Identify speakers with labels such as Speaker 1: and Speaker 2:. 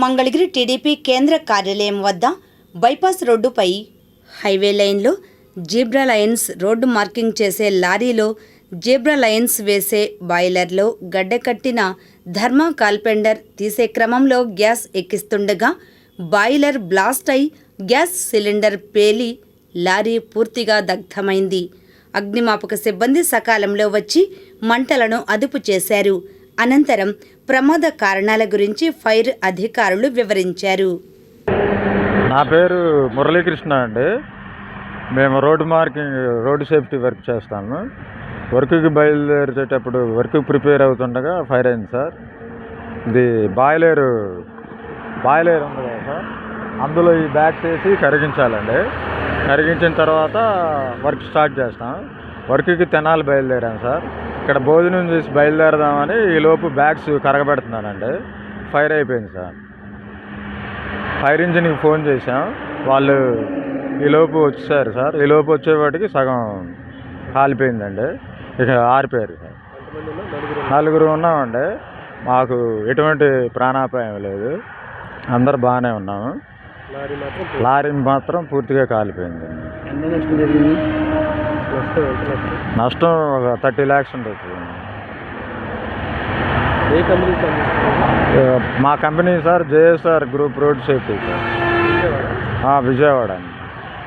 Speaker 1: Mangalagiri TDP కేంద్ర కార్యాలయం వద్ద బైపాస్ రోడ్డుపై హైవే లైన్లో జీబ్రా లయన్స్ రోడ్డు మార్కింగ్ చేసే లారీలో జీబ్రా లయన్స్ వేసే బాయిలర్లో గడ్డకట్టిన ధర్మా కాల్పెండర్ తీసే క్రమంలో గ్యాస్ ఎక్కిస్తుండగా బాయిలర్ బ్లాస్ట్ అయి గ్యాస్ సిలిండర్ పేలి లారీ పూర్తిగా దగ్ధమైంది. అగ్నిమాపక సిబ్బంది సకాలంలో వచ్చి మంటలను అదుపు చేశారు. అనంతరం ప్రమాద కారణాల గురించి ఫైర్ అధికారులు వివరించారు.
Speaker 2: నా పేరు మురళీకృష్ణ అండి. మేము road marking road safety work చేస్తాము. వర్క్కి బయలుదేరేటప్పుడు వర్క్కి ప్రిపేర్ అవుతుండగా ఫైర్ అయింది సార్. ఇది బాయిలేరు బాయిలేరు ఉంది కదా సార్. అందులో ఈ బ్యాగ్స్ వేసి కరిగించాలండి. కరిగించిన తర్వాత వర్క్ స్టార్ట్ చేస్తాం. వర్క్కి తెనాలి బయలుదేరాం సార్. ఇక్కడ భోజనం చేసి బయలుదేరదామని ఈలోపు బ్యాగ్స్ కరగబెడుతున్నానండి. ఫైర్ అయిపోయింది సార్. ఫైర్ ఇంజిన్కి ఫోన్ చేశాం. వాళ్ళు ఈలోపు వచ్చారు సార్. ఈలోపు వచ్చేవాటికి సగం కాలిపోయిందండి. ఇక ఆరిపోయారు సార్. నలుగురు ఉన్నామండి. మాకు ఎటువంటి ప్రాణాపాయం లేదు. అందరు బాగానే ఉన్నాము.
Speaker 3: లారీ మాత్రం
Speaker 2: పూర్తిగా కాలిపోయింది.
Speaker 3: నష్టం
Speaker 2: ఒక థర్టీ ల్యాక్స్ ఉండొచ్చు.
Speaker 3: ఏ కంపెనీ సంబంధించిన
Speaker 2: మా company sir JSR group road safety sir. Vijayawada అండి.